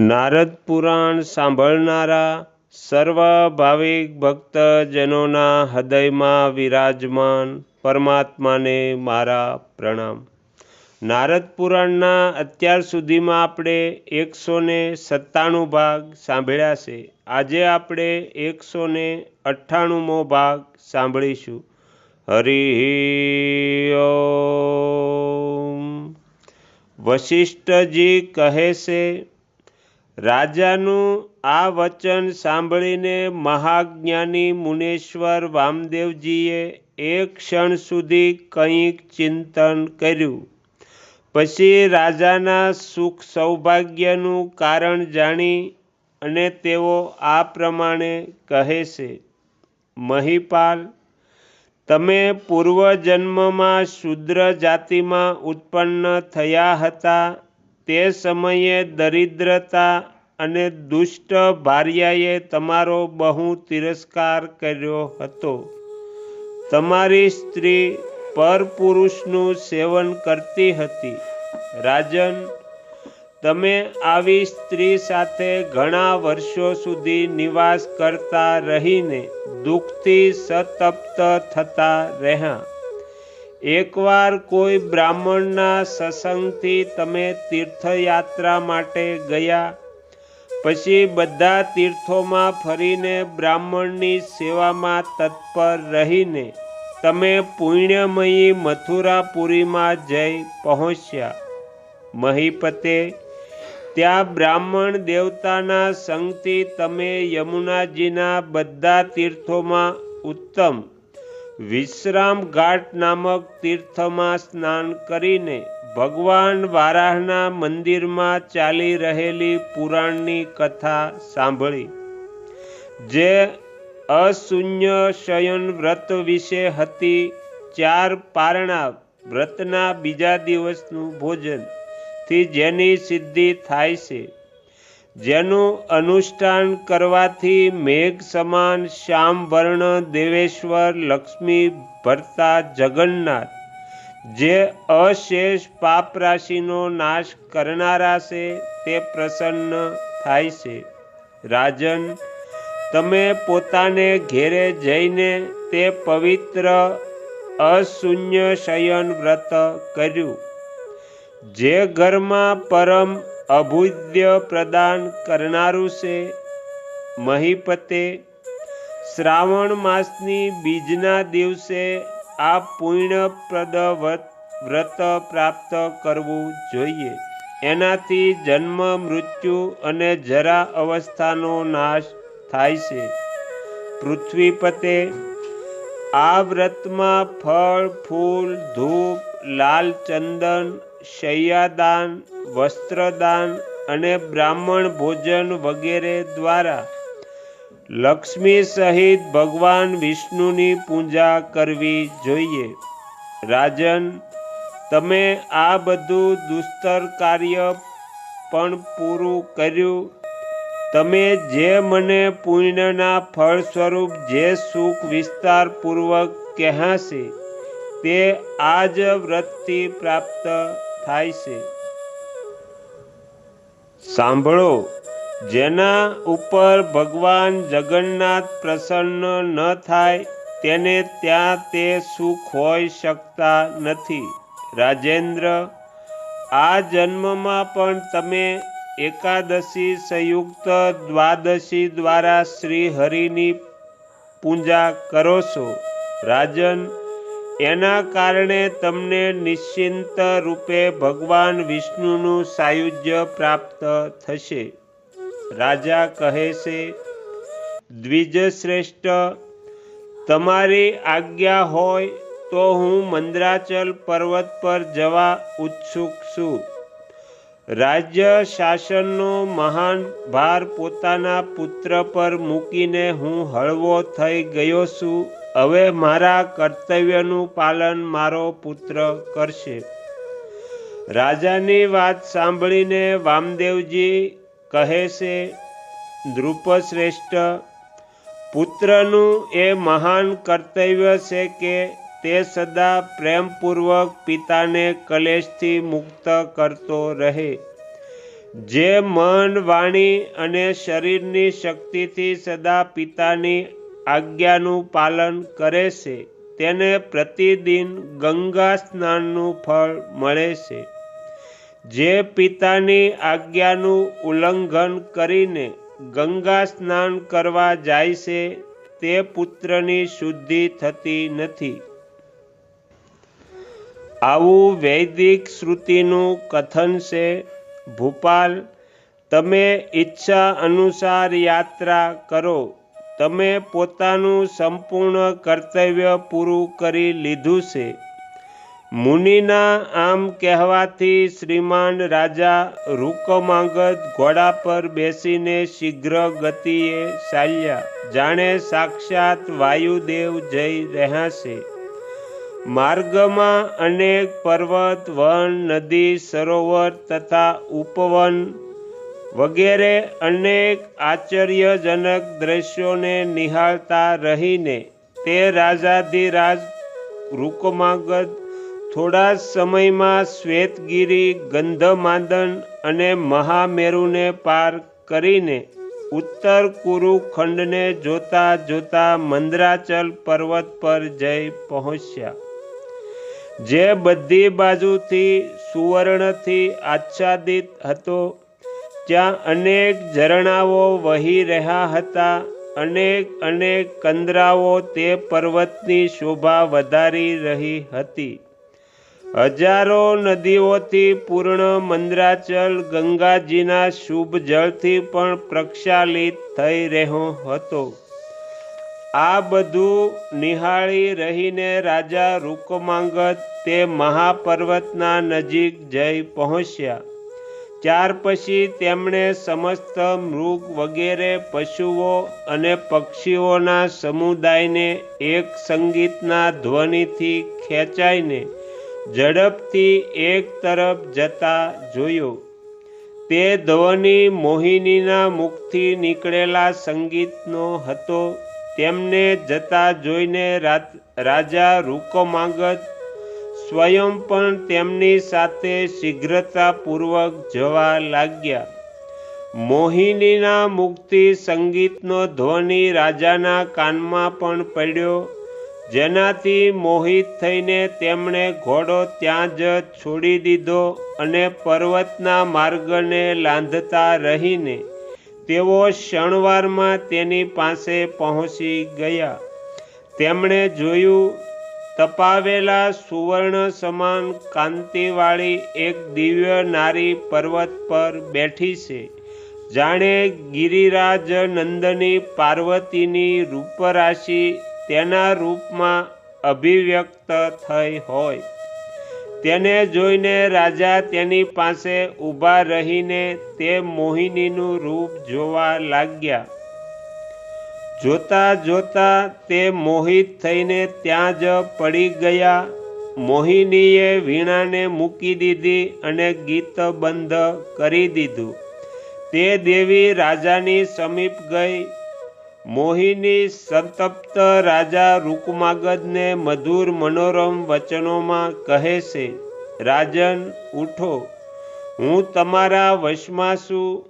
નારદ પુરાણ સાંભળનારા સર્વ ભાવિક ભક્તજનોના હૃદયમાં વિરાજમાન પરમાત્માને મારા પ્રણામ. નારદ પુરાણના અત્યાર સુધીમાં આપણે એકસો ને સત્તાણું ભાગ સાંભળ્યા છે. આજે આપણે એકસો ને અઠ્ઠાણુંમો ભાગ સાંભળીશું. હરિ વશિષ્ઠજી કહે છે રાજાનું આ વચન સાંભળીને મહાજ્ઞાની મુનેશ્વર વામદેવજીએ એક ક્ષણ સુધી કંઈક ચિંતન કર્યું. પછી રાજાના સુખ સૌભાગ્યનું કારણ જાણી અને તેઓ આ પ્રમાણે કહે છે, મહિપાલ, તમે પૂર્વજન્મમાં શુદ્ર જાતિમાં ઉત્પન્ન થયા હતા. તે સમયે દરિદ્રતા અને દુષ્ટ ભાર્યાએ તમારો બહુ તિરસ્કાર કર્યો હતો. તમારી સ્ત્રી પરપુરુષનું સેવન કરતી હતી. રાજન, તમે આવી સ્ત્રી સાથે ઘણા વર્ષો સુધી નિવાસ કરતા રહીને દુઃખથી સતપ્ત થતા રહ્યા. એકવાર કોઈ બ્રાહ્મણના સત્સંગથી તમે તીર્થયાત્રા માટે ગયા પછી બધા તીર્થોમાં ફરીને બ્રાહ્મણની સેવામાં તત્પર રહીને તમે પુણ્યમયી મથુરાપુરીમાં જઈ પહોંચ્યા. મહીપતે, ત્યાં બ્રાહ્મણ દેવતાના સંગથી તમે યમુનાજીના બધા તીર્થોમાં ઉત્તમ વિશ્રામ ઘાટ નામક તીર્થમાં સ્નાન કરીને ભગવાન વારાહના મંદિરમાં ચાલી રહેલી પુરાણની કથા સાંભળી. જે અશૂન્ય શયન વ્રત વિશે હતી, ચાર પારણા વ્રતના બીજા દિવસનું ભોજનથી જેની સિદ્ધિ થાય છે. જેનું અનુષ્ઠાન કરવાથી મેઘ સમાન શ્યામ વર્ણ દેવેશ્વર લક્ષ્મી ભરતા જગન્નાથ જે અશેષ પાપ રાશિનો નાશ કરનારા છે, તે પ્રસન્ન થાય છે. રાજન, તમે પોતાને ઘેરે જઈને તે પવિત્ર, અશૂન્ય શયન વ્રત કર્યું. જે ઘરમાં પરમ અભુદ્ય પ્રદાન કરનારું છે, મહીપતે શ્રાવણ માસની બીજના દિવસે આ પુણ્યપ્રદ વ્રત પ્રાપ્ત કરવું જોઈએ. એનાથી જન્મ, મૃત્યુ અને જરા અવસ્થાનો નાશ થાય છે. પૃથ્વીપતે આ વ્રતમાં ફળ, ફૂલ, ધૂપ, લાલ ચંદન, શૈયાદાન, વસ્ત્રદાન અને બ્રાહ્મણ ભોજન વગેરે દ્વારા લક્ષ્મી સહિત ભગવાન વિષ્ણુની પૂજા કરવી જોઈએ. રાજન, તમે આ બધું દુસ્તર કાર્ય પણ પૂરું કર્યું. તમે જે મને પુણ્યના ફળ સ્વરૂપ જે સુખ વિસ્તારપૂર્વક કહેશે તે આ જ વ્રતથી પ્રાપ્ત થાય છે. સાંભળો જેના ઉપર ભગવાન જગન્નાથ પ્રસન્ન ન થાય, તેને ત્યાં તે સુખ હોઈ શકતા નથી. રાજેન્દ્ર, આ જન્મમાં પણ તમે એકાદશી સંયુક્ત દ્વાદશી દ્વારા શ્રી હરિની પૂજા કરો છો. રાજન, એના કારણે તમને નિશ્ચિંત રૂપે ભગવાન વિષ્ણુનું સાયુજ્ય પ્રાપ્ત થશે. રાજા કહે છે, દ્વિજશ્રેષ્ઠ, તમારી આજ્ઞા હોય તો હું મંદ્રાચલ પર્વત પર જવા ઉત્સુક છું. રાજ્ય શાસનનો મહાન ભાર પોતાના પુત્ર પર મૂકીને હું હળવો થઈ ગયો છું. હવે મારા કર્તવ્યનું પાલન મારો પુત્ર કરશે. રાજાની વાત સાંભળીને વામદેવજી કહે છે, ધ્રુપશ્રેષ્ઠ, પુત્રનું એ મહાન કર્તવ્ય છે કે તે સદા પ્રેમપૂર્વક પિતાને કલેશથી મુક્ત કરતો રહે. જે મન, વાણી અને શરીરની શક્તિથી સદા પિતાની આજ્ઞાનું પાલન કરે છે, તેને પ્રતિદિન ગંગા સ્નાનનું ફળ મળે છે. જે પિતાની આજ્ઞાનું ઉલ્લંઘન કરીને ગંગા સ્નાન કરવા જાય છે, તે પુત્રની શુદ્ધિ થતી નથી. આવું વૈદિક શ્રુતિનું કથન છે, ભૂપાલ, તમે ઈચ્છા અનુસાર યાત્રા કરો. તમે પોતાનું સંપૂર્ણ કર્તવ્ય પૂરું કરી લીધું છે. મુનિના આમ કહેવાથી શ્રીમાન રાજા રૂકમાંગત ઘોડા પર બેસીને શીઘ્ર ગતિએ ચાલ્યા. જાણે સાક્ષાત વાયુદેવ જઈ રહ્યા છે. માર્ગમાં અનેક પર્વત, વન, નદી, સરોવર તથા ઉપવન વગેરે અનેક આશ્ચર્યજનક દ્રશ્યોને નિહાળતા રહીને તે રાજાધિરાજ રૂકમાગત થોડા સમયમાં શ્વેતગીરી, ગંધમાદન અને મહામેરુને પાર કરીને ઉત્તર કુરુખંડને જોતા જોતા મંદરાચલ પર્વત પર જઈ પહોંચ્યા. જે બધી બાજુથી સુવર્ણથી આચ્છાદિત હતો. ત્યાં અનેક ઝરણાઓ વહી રહ્યા હતા. અનેક અનેક કંદરાઓ તે પર્વતની શોભા વધારી રહી હતી. હજારો નદીઓથી પૂર્ણ મંદરાચલ ગંગાજીના શુભ જળથી પણ પ્રક્ષાલિત થઈ રહ્યો હતો. આ બધું નિહાળી રહીને રાજા રૂકમાંગત તે મહાપર્વતના નજીક જઈ પહોંચ્યા. ત્યાર પછી તેમણે સમસ્ત મૃગ વગેરે, પશુઓ અને પક્ષીઓના સમુદાયને એક સંગીતના ધ્વનિથી ખેંચાઈને ઝડપથી એક તરફ જતા જોયો. તે ધ્વનિ મોહિનીના મુખથી નીકળેલા સંગીતનો હતો. તેમને જતા જોઈને રાજા રૂકમાગત સ્વયં પણ તેમની સાથે શીઘ્રતાપૂર્વક જવા લાગ્યા. મોહિનીના મુક્તિ સંગીતનો ધ્વનિ રાજાના કાનમાં પણ પડ્યો. જેનાથી મોહિત થઈને તેમણે ઘોડો ત્યાં જ છોડી દીધો અને પર્વતના માર્ગને લાંધતા રહીને તેઓ શણવારમાં તેની પાસે પહોંચી ગયા. તેમણે જોયું, તપાવેલા સુવર્ણ સમાન કાંતિવાળી એક દિવ્ય નારી પર્વત પર બેઠી છે. જાણે ગિરિરાજ નંદની પાર્વતીની રૂપરાશિ તેના રૂપમાં અભિવ્યક્ત થઈ હોય. તેને જોઈને રાજા તેની પાસે ઊભા રહીને તે મોહિનીનું રૂપ જોવા લાગ્યા. જોતા જોતા તે મોહિત થઈને ત્યાં જ પડી ગયા. મોહિનીએ વીણાને મૂકી દીધી અને ગીત બંધ કરી દીધું. તે દેવી રાજાની સમીપ ગઈ. મોહિની સંતપ્ત રાજા રૂકમાગદને મધુર મનોરમ વચનોમાં કહે છે, રાજન, ઉઠો. હું તમારા વશમાં છું.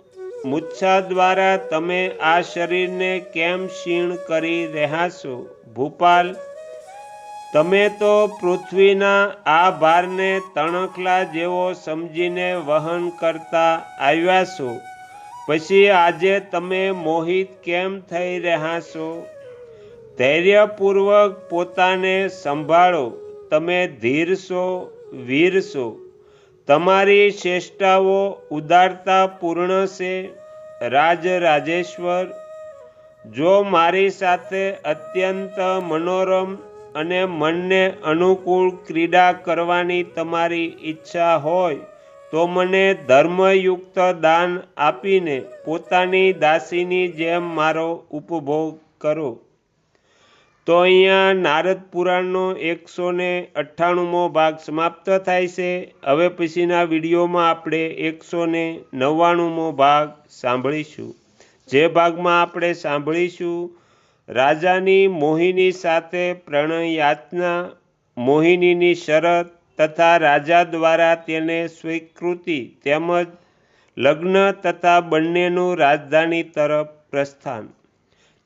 મુચ્છા દ્વારા તમે આ શરીરને કેમ ક્ષીણ કરી રહ્યા છો? ભૂપાલ, તમે તો પૃથ્વીના આ ભારને તણખલા જેવો સમજીને વહન કરતા આવ્યા છો. પછી આજે તમે મોહિત કેમ થઈ રહ્યા છો? ધૈર્યપૂર્વક પોતાને સંભાળો. તમે ધીર છો, વીર છો. તમારી ચેષ્ટાઓ ઉદારતાપૂર્ણ છે. રાજ રાજેશ્વર, જો મારી સાથે અત્યંત મનોરમ અને મનને અનુકૂળ ક્રીડા કરવાની તમારી ઈચ્છા હોય તો મને ધર્મયુક્ત દાન આપીને પોતાની દાસીની જેમ મારો ઉપભોગ કરો. તો અહીંયા નારદ પુરાણનો એકસો ને અઠ્ઠાણુંમો ભાગ સમાપ્ત થાય છે. હવે પછીના વિડીયોમાં આપણે એકસો ને નવ્વાણુંમો ભાગ સાંભળીશું. જે ભાગમાં આપણે સાંભળીશું, રાજાની મોહિની સાથે પ્રણય યાચના મોહિનીની શરત તથા રાજા દ્વારા તેને સ્વીકૃતિ તેમજ લગ્ન તથા બંનેનું રાજધાની તરફ પ્રસ્થાન.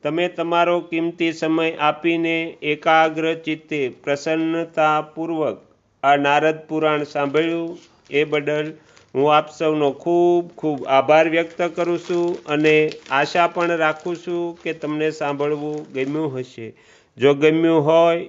તમે તમારો કિંમતી સમય આપીને એકાગ્ર ચિત્તે પ્રસન્નતાપૂર્વક આ નારદ પુરાણ સાંભળ્યું એ બદલ હું આપ સૌનો ખૂબ ખૂબ આભાર વ્યક્ત કરું છું અને આશા પણ રાખું છું કે તમને સાંભળવું ગમ્યું હશે. જો ગમ્યું હોય